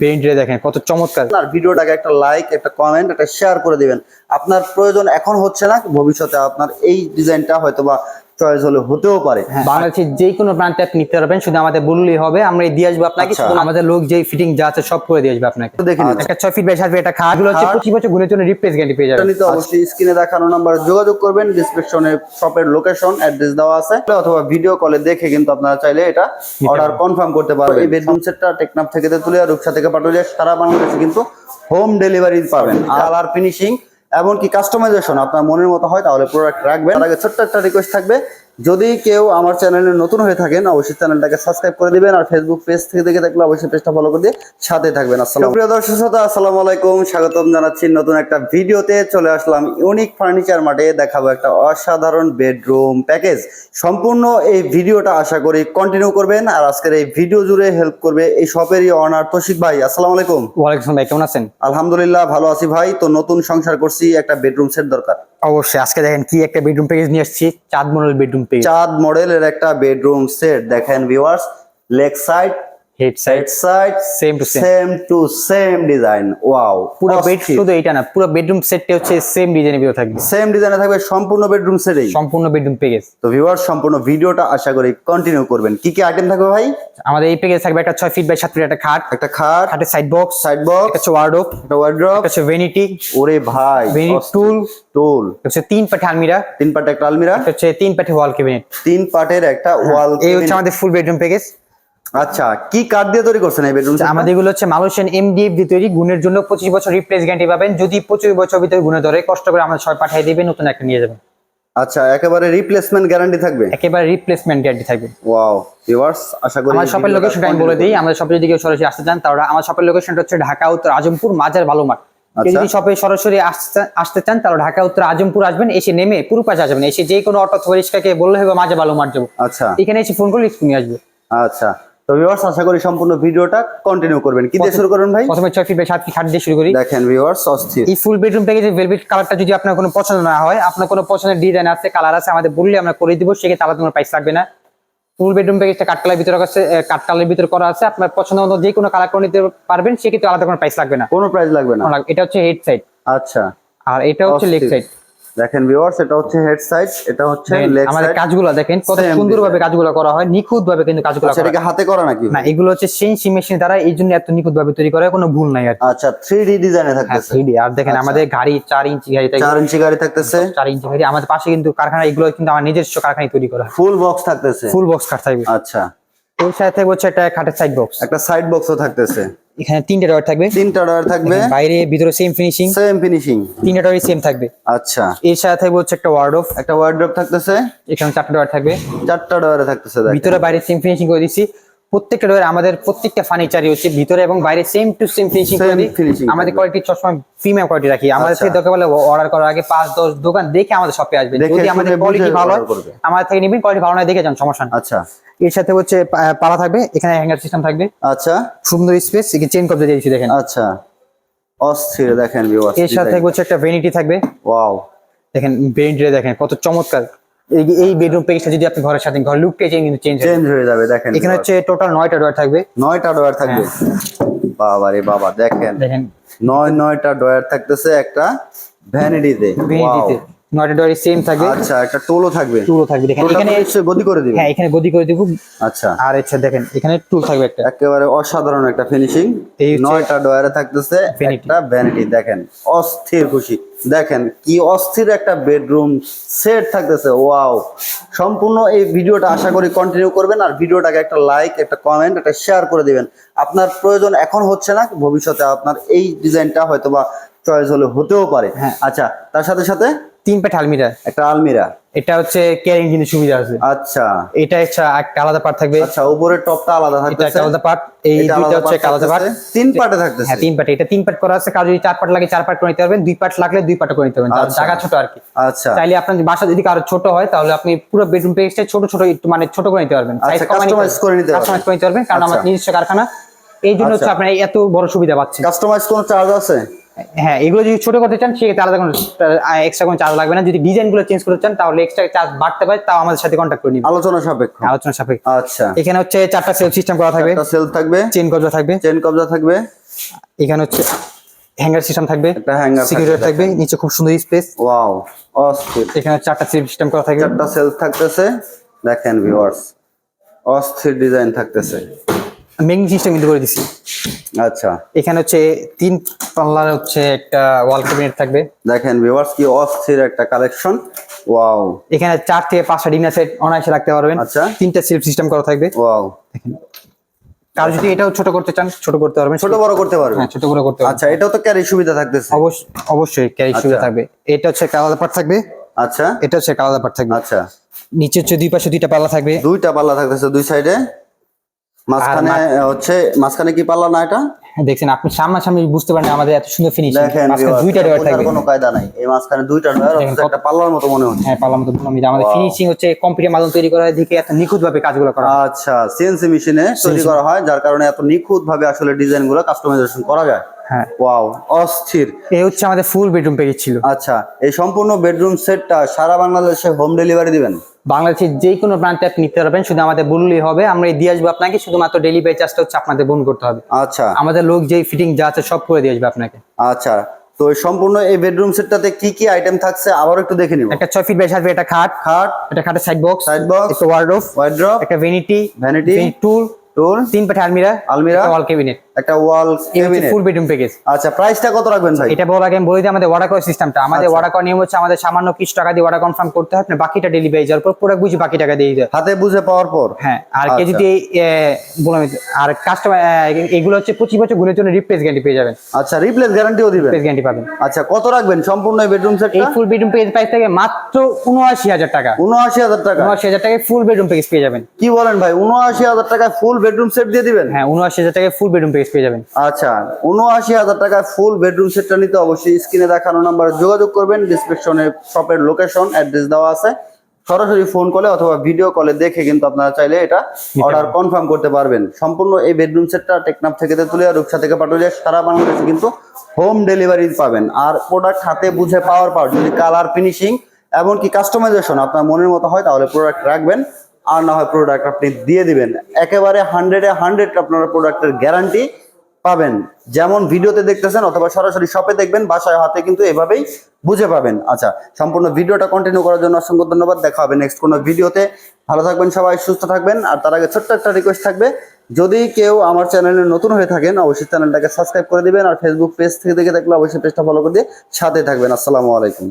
বেরিয়ে দেখেন, কত চমৎকার। আপনার ভিডিওটাকে একটা লাইক একটা কমেন্ট একটা শেয়ার করে দিবেন। আপনার প্রয়োজন এখন হচ্ছে না, ভবিষ্যতে আপনার এই ডিজাইনটা হয়তো বা চয়েস হলে হতেও পারে। হ্যাঁ, বাংলাদেশের যে কোনো প্রান্তে আপনি নিতে পারবেন শুধু আমাদের বললেই হবে আমরা দিয়ে আসব আপনাকে আচ্ছা। শুধু আমাদের লোক যেই ফিটিং যা আছে সব করে দিয়ে আসবে আপনাকে। তো দেখে নিন। একটা ছয় ফিট বাই সাত ফিট একটা খাট এগুলো হচ্ছে। পঁচিশ বছর গুণের জন্য রিপ্লেস গ্যারান্টি পেয়ে যাবেন। নিতে অবশ্যই স্ক্রিনে দেখানো নাম্বারে যোগাযোগ করবেন ডিসক্রিপশনে শপের লোকেশন অ্যাড্রেস দেওয়া আছে। অথবা ভিডিও কলে দেখে কিন্তু আপনারা চাইলে এটা অর্ডার কনফার্ম করতে পারবেন। এই বেডরুম সেটটা টেকনাফ থেকে তেতুলিয়া রূপসা থেকে পাটুলিয়া সারা বাংলাদেশে কিন্তু হোম ডেলিভারি পাবেন। কালার ফিনিশিং এমনকি কাস্টমাইজেশন আপনার মনের মতো হয় তাহলে প্রোডাক্ট রাখবেন। তার আগে ছোট্ট একটা রিকোয়েস্ট থাকবে। যদি কেউ আমার চ্যানেলে নতুন হয়ে থাকেন অবশ্যই চ্যানেলটাকে সাবস্ক্রাইব করে দিবেন আর ফেসবুক পেজ থেকে দেখে থাকলে অবশ্যই পেজটা ফলো করে দিয়ে সাথে থাকবেন। আসসালাম প্রিয় দর্শক শ্রোতা আসসালামু আলাইকুম। স্বাগতম জানাচ্ছি নতুন একটা ভিডিওতে। চলে আসলাম ইউনিক ফার্নিচার মার্টে দেখাবো একটা অসাধারণ বেডরুম প্যাকেজ সম্পূর্ণ এই ভিডিওটা আশা করি কন্টিনিউ করবেন আর আজকের এই ভিডিও জুড়ে হেল্প করবে এই শপেরই অনার তৌশিক ভাই। আসসালামু আলাইকুম। ওয়ালাইকুম আসসালাম ভাই কেমন আছেন? আলহামদুলিল্লাহ ভালো আছি ভাই। তো নতুন সংসার করছি একটা বেডরুম সেট দরকার। অবশ্যই। আজকে দেখেন কি একটা বেডরুম প্যাকেজ নিয়ে আসছি, চাঁদ মডেল বেডরুম প্যাকেজ চাঁদ মডেলের একটা বেডরুম সেট দেখেন viewers leg side head side side to same to same design wow পুরো বেড শুধু এইটা না পুরো বেডরুম সেটটা হচ্ছে সেম ডিজাইনের ভিতরে থাকবে। সেম ডিজাইনে থাকবে সম্পূর্ণ বেডরুম সেটেই সম্পূর্ণ বেডরুম প্যাকেজ তো সম্পূর্ণ ভিডিওটা আশা করি কন্টিনিউ করবেন। কি কি আইটেম থাকবে ভাই? আমাদের এই প্যাকেজ থাকবে একটা ফিট বাই ফিট একটা খাট একটা খাট সাইড বক্স সাইড বক্স একটা ওয়ার্ডরোব একটা একটা ওরে ভাই টুল টুল হচ্ছে তিন পাটে আলমিরা তিন পাটে একটা আলমিরা। হচ্ছে তিন পাটে ওয়াল ক্যাবিনেট তিন পাটের একটা ওয়াল এই হচ্ছে আমাদের ফুল বেডরুম প্যাকেজ আচ্ছা কি কাঠ দিয়ে তৈরি করছেন এই বেডরুম আমাদের এগুলো হচ্ছে মালয়েশিয়ান এমডিএফ দিয়ে তৈরি গুণের জন্য পঁচিশ বছর রিপ্লেস গ্যারান্টি পাবেন। যদি পঁচিশ বছর ভিতরে গুণে ধরে কষ্ট করে আমরা ছয় পাঠিয়ে দিবেন নতুন একটা নিয়ে যাবেন আচ্ছা একেবারে রিপ্লেসমেন্ট গ্যারান্টি থাকবে? একেবারে রিপ্লেসমেন্ট গ্যারান্টি থাকবে। ওয়াও ভিউয়ার্স আশা করি আমার শপের লোকেশনটা আমি বলে দিই আমাদের শপে যদি কেউ সরাসরি আসতে চান তাহলে আমার শপের লোকেশনটা হচ্ছে ঢাকা উত্তর আজমপুর মাজার ভালো মাঠ। যদি শপে সরাসরি আসতে আসতে চান তাহলে ঢাকা উত্তর আজমপুর আসবেন এসে নেমে পুরো পাশে আসবেন। এসে যে কোনো অটো রিক্সাকে বললে হবে মাঝে ভালো মাঠ যাব। আচ্ছা। এখানে এসে ফোন করলে নিয়ে আসবে। আচ্ছা। তো ভিউয়ার্স আশা করি সম্পূর্ণ ভিডিওটা কন্টিনিউ করবেন। কি দিয়ে শুরু করবেন ভাই? প্রথমে ছয় ফিট বাই সাত ফিট খাট দিয়ে শুরু করি। দেখেন ভিউয়ার্স অস্থির। এই ফুল বেডরুম প্যাকেজের ভেলভেট কালারটা যদি আপনার কোনো পছন্দ না হয় আপনার কোনো পছন্দের ডিজাইন আছে কালার আছে আমাদের বললে আমরা করে দিব সেক্ষেত্রে আলাদা কোনো প্রাইস লাগবে না। ফুল বেডরুম প্যাকেজটা কাঠ কালার ভিতরে আছে কাঠ কালারের ভিতরে করা আছে। আপনার পছন্দ মতো যে কোনো কালার করে নিতে পারবেন সেক্ষেত্রে আলাদা কোনো প্রাইস লাগবে না। কোনো প্রাইস লাগবে না। এটা হচ্ছে হেড সাইড আচ্ছা। আর এটা হচ্ছে লেগ। সাইড দেখেন ভিউয়ার্স এটা হচ্ছে হেড সাইড এটা হচ্ছে লেগ আমাদের সাইড কাজগুলো দেখেন কত Same সুন্দর ভাবে কাজগুলো করা হয় নিখুঁত ভাবে কিন্তু কাজগুলো আচ্ছা করা এটাকে হাতে করা নাকি? না এগুলো হচ্ছে সেন্সি মেশিন দ্বারা এই জন্য এত নিখুঁত ভাবে তৈরি করা হয় কোনো ভুল নাই আর আচ্ছা 3D ডিজাইনে হ্যাঁ থাকতেছে। 3D আর দেখেন আমাদের গাড়ি চার ইঞ্চি গাড়ি থাকে 4 ইঞ্চি গাড়ি থাকতেছে। চার ইঞ্চি গাড়ি আমাদের পাশে কিন্তু কারখানা এগুলো কিন্তু আমার নিজস্ব কারখানায় তৈরি করা হয়। ফুল বক্স থাকতেছে। ফুল বক্স কাঠ থাকবে আচ্ছা। এর সাথে হচ্ছে একটা খাটের সাইড বক্স একটা সাইড বক্সও থাকতেছে। এখানে তিনটা ডয়ার থাকবে। তিনটা ডয়ার থাকবে। বাইরে ভিতরে সেম ফিনিশিং সেম ফিনিশিং তিনটা ডয়ারই সেম থাকবে। আচ্ছা। এর সাথে থাকবে হচ্ছে একটা ওয়ার্ডরোব একটা ওয়ার্ডরোব থাকতেছে। এখানে চারটা ডয়ার থাকবে। চারটা ডয়ারে থাকতেছে ভিতরে বাইরে সেম ফিনিশিং করে দিচ্ছি। প্রত্যেকটা ডয়ার আমাদের প্রত্যেকটা ফার্নিচারই হচ্ছে ভিতরে এবং বাইরে সেম টু সেম ফিনিশিং করে দিই। আমাদের। কোয়ালিটি সবসময় প্রিমিয়াম কোয়ালিটি রাখি। আমাদের আচ্ছা। থেকে দরকার বলে অর্ডার করার আগে পাঁচ দশ দোকান দেখে আমাদের শপে আসবে যদি আমাদের কোয়ালিটি ভালো আমাদের থেকে নিবেন কোয়ালিটি ভালো নয় দেখে যান সমস্যা আচ্ছা। এর সাথে হচ্ছে পালা থাকবে এখানে হ্যাঙ্গার সিস্টেম থাকবে। আচ্ছা। সুন্দর স্পেস এখানে চেন কবজা দিয়েছি দেখেন। আচ্ছা। অস্থির দেখেন এর সাথে হচ্ছে একটা ভেনিটি থাকবে। ওয়াও দেখেন ভেনিটিটা দেখেন কত চমৎকার। এই এই বেডরুম প্যাকেজটা যদি আপনি ঘরের সাথে ঘর লুকটা চেঞ্জ কিন্তু চেঞ্জ চেঞ্জ হয়ে যাবে দেখেন। এখানে হচ্ছে টোটাল নয়টা ডয়ার থাকবে। নয়টা ডয়ার থাকবে। বাবা রে বাবা দেখেন। দেখেন। নয় নয়টা ডয়ার থাকতেছে একটা ভ্যানিটিতে ভেনিটিতে নয়টা ডোরই সেম থাকবে। আচ্ছা একটা টোলও থাকবে। টুলও থাকবে। দেখেন এখানে গদি করে দিবে। হ্যাঁ এখানে গদি করে দিব। আচ্ছা। আর আচ্ছা দেখেন এখানে টুল থাকবে একটা। একেবারে অসাধারণ একটা ফিনিশিং এই নয়টা ডয়ারে থাকতেছে একটা ভ্যানিটি দেখেন। অস্থির খুশি। দেখেন কি অস্থির একটা বেডরুম সেট থাকতেছে ওয়াও সম্পূর্ণ এই ভিডিওটা আশা করি কন্টিনিউ করবেন আর ভিডিওটাকে একটা লাইক একটা কমেন্ট একটা শেয়ার করে দিবেন। আপনার প্রয়োজন এখন হচ্ছে না ভবিষ্যতে আপনার এই ডিজাইনটা হয়তো বা চয়েস হলে হতেও পারে। হ্যাঁ। আচ্ছা তার সাথে সাথে তিন পাট আলমিরা। একটা আলমিরা? এটা হচ্ছে ক্যারিং কিন্তু সুবিধা আছে। আচ্ছা। এটা হচ্ছে একটা আলাদা পার্ট থাকবে। আচ্ছা উপরের টপটা আলাদা এটা একটা আলাদা পার্ট এই হচ্ছে একটা আলাদা পার্ট তিন পার্টে থাকতেছে? হ্যাঁ তিন পার্ট এটা তিন পার্ট করা আছে। কারও যদি চার পার্ট লাগে চার পার্ট করে নিতে পারবেন। দুই পার্ট লাগলে দুই পার্ট করে নিতে পারবেন। আচ্ছা। জায়গা ছোট আর কি। আচ্ছা। চাইলে আপনার বাসা যদি কারও ছোট হয় তাহলে আপনি পুরো বেডরুম পেজটা ছোট ছোট একটু মানে ছোট করে নিতে পারবেন। আচ্ছা, customize করে নিতে পারবেন। কাস্টমাইজ করে নিতে পারবেন। কারণ আমার আচ্ছা। নিজস্ব কারখানা। এই জন্য হচ্ছে। আপনার এত বড় সুবিধা পাচ্ছেন। কাস্টমাইজ কোনো চার্জ আছে? হ্যাঁ এগুলো যদি ছোট করতে চান সেক্ষেত্রে আলাদা কোনো এক্সট্রা কোনো চার্জ লাগবে না। যদি ডিজাইনগুলো চেঞ্জ করতে চান তাহলে এক্সট্রা চার্জ বাড়তে পারে তাও আমাদের সাথে কন্ট্যাক্ট করে নিবেন। আলোচনা সাপেক্ষ। আলোচনা সাপেক্ষে। আচ্ছা। এখানে হচ্ছে চারটা সেলফ সিস্টেম করা থাকবে। একটা সেলফ থাকবে। চেন কবজা থাকবে। চেন কবজা থাকবে। এখানে হচ্ছে হ্যাঙ্গার সিস্টেম থাকবে। একটা হ্যাঙ্গার সিকিউরিটি থাকবে। নিচে খুব সুন্দর স্পেস ওয়াও অস্থির। এখানে চারটা সেলফ সিস্টেম করা থাকবে। চারটা সেলফ থাকতেছে। দেখেন ভিউয়ার্স অস্থির ডিজাইন থাকতেছে। মেইন সিস্টেম কিন্তু করে দিছি। আচ্ছা। এখানে হচ্ছে তিন পাল্লার হচ্ছে একটা ওয়াল ক্যাবিনেট থাকবে। দেখেন ভিউয়ার্স কি অস্থির একটা কালেকশন ওয়াও এখানে চার থেকে পাঁচটা ডিনার সেট অনায়াসে রাখতে পারবেন। আচ্ছা। তিনটা সেলফ সিস্টেম করা থাকবে। ওয়াও দেখেন। কার যদি এটাও ছোট করতে চান ছোট করতে পারবেন। ছোট বড় করতে পারবেন। হ্যাঁ ছোট বড় করতে পারবেন। আচ্ছা এটাও তো ক্যারি সুবিধা থাকতেছে। অবশ্যই অবশ্যই ক্যারি সুবিধা থাকবে। এটা হচ্ছে কালার পার্ট থাকবে। আচ্ছা। এটা হচ্ছে কালার পার্ট থাকবে। আচ্ছা। নিচে হচ্ছে দুই পাশে দুইটা পাল্লা থাকবে। দুইটা পাল্লা থাকতেছে দুই সাইডে মাঝখানে হচ্ছে মাঝখানে কি পাল্লা না এটা? দেখছেন আপনি সামনাসামনি বুঝতে পারেন আমাদের এত সুন্দর ফিনিশিং মাঝখানে দুইটা ডয়ার থাকবে। কোনো কায়দা নাই। এই মাঝখানে দুইটা ডয়ার একটা পাল্লার মতো মনে হচ্ছে। হ্যাঁ পাল্লার মতো বুনমি আমাদের ফিনিশিং হচ্ছে কম্পিউটার মাধ্যমে তৈরি করা হয় দেখে এত নিখুঁত ভাবে কাজগুলো করা হয়। আচ্ছা সিএনসি মেশিনে তৈরি করা হয় যার কারণে এত নিখুঁত ভাবে আসলে ডিজাইনগুলো কাস্টমাইজেশন করা যায়। হ্যাঁ। ওয়াও অস্থির। এই হচ্ছে আমাদের ফুল বেডরুম প্যাকেজ ছিল। আচ্ছা এই সম্পূর্ণ বেডরুম সেটটা সারা বাংলাদেশে হোম ডেলিভারি দিবেন? বাংলাদেশের যে কোনো প্রান্তে আপনি নিতে পারবেন শুধু আমাদের বললেই হবে আমরা এই দিয়ে আসব আপনাকে শুধুমাত্র ডেলিভারি চার্জটা হচ্ছে আপনাদের বহন করতে হবে। আচ্ছা। আমাদের লোক যেই ফিটিং যা আছে সব করে দিয়ে আসবে আপনাকে। আচ্ছা তো এই সম্পূর্ণ এই বেডরুম সেটটাতে কি কি আইটেম থাকছে আবার একটু দেখে নিব। একটা ছয় ফিট বাই সাত ফিট একটা খাট। খাট। একটা খাটের সাইড বক্স সাইড বক্স একটা ওয়ার্ডরোব ওয়াইড্রপ একটা ভ্যানিটি ভ্যানিটি টুল টুল তিন পাঠে আলমিরা আলমিরা। ওয়াল ক্যাবিনেট একটা wall cabinet full bedroom package আচ্ছা প্রাইসটা কত রাখবেন ভাই? এটা বলার আগে আমি বলে দিই আমাদের অর্ডার করার সিস্টেমটা আমাদের আচ্ছা। অর্ডার নিয়ম হচ্ছে আমাদের সামান্য কিছু টাকা দিয়ে অর্ডার কনফার্ম করতে হয় আপনি বাকিটা ডেলিভারি যাওয়ার পর প্রোডাক্ট বুঝে বাকি টাকা দিয়ে দিতে হাতে বুঝে পাওয়ার পর? হ্যাঁ আর কে। যদি বললাম আর কাস্টমার এগুলো হচ্ছে পঁচিশ বছর গুণের জন্য রিপ্লেস গ্যারান্টি পেয়ে যাবেন। আচ্ছা রিপ্লেস গ্যারান্টিও দিবেন? রিপ্লেস গ্যারান্টি পাবেন। আচ্ছা কত রাখবেন সম্পূর্ণ এই বেডরুম এই সেটটা ফুল বেডরুম প্যাকেজ প্রাইস থেকে মাত্র উনআশি হাজার টাকা। উনআশি হাজার টাকা। উনআশি হাজার টাকায় ফুল বেডরুম প্যাকেজ পেয়ে যাবেন। কি বলেন ভাই উনআশি হাজার টাকায় ফুল বেডরুম সেট দিয়ে দিবেন? হ্যাঁ উনআশি হাজার টাকায় ফুল বেডরুম প্যাকেজ পেয়ে যাবেন। আচ্ছা উনআশি হাজার টাকায় ফুল বেডরুম সেটটা নিতে অবশ্যই স্ক্রিনে দেখানো নাম্বারে যোগাযোগ করবেন ডিসক্রিপশনে শপের লোকেশন অ্যাড্রেস দেওয়া আছে। সরাসরি ফোন কলে অথবা ভিডিও কলে দেখে কিন্তু আপনারা চাইলে এটা অর্ডার কনফার্ম করতে পারবেন। সম্পূর্ণ এই বেডরুম সেটটা টেকনাফ থেকে তেতুলিয়া রূপসা থেকে পাটুলিয়া সারা বাংলাদেশে কিন্তু হোম ডেলিভারি পাবেন। আর প্রোডাক্ট হাতে বুঝে পাওয়ার পর যদি কালার ফিনিশিং এমনকি কাস্টমাইজেশন আপনার মনের মতো হয় তাহলে প্রোডাক্ট রাখবেন। আর না হয় প্রোডাক্ট আপনি দিয়ে দিবেন। একেবারে হান্ড্রেডে হান্ড্রেড আপনারা প্রোডাক্টের গ্যারান্টি পাবেন। যেমন ভিডিওতে দেখতেছেন অথবা সরাসরি শপে দেখবেন, বাসায় হাতে কিন্তু এভাবেই বুঝে পাবেন। আচ্ছা সম্পূর্ণ ভিডিওটা কন্টিনিউ করার জন্য অসংখ্য ধন্যবাদ। দেখা হবে নেক্সট কোনো ভিডিওতে। ভালো থাকবেন সবাই, সুস্থ থাকবেন। আর তার আগে ছোট্ট একটা রিকোয়েস্ট থাকবে। যদি কেউ আমার চ্যানেলে নতুন হয়ে থাকেন, অবশ্যই চ্যানেলটাকে সাবস্ক্রাইব করে দিবেন। আর ফেসবুক পেজ থেকে দেখে থাকলে অবশ্যই পেজটা ফলো করে দিয়ে সাথে থাকবেন। আসসালামু আলাইকুম।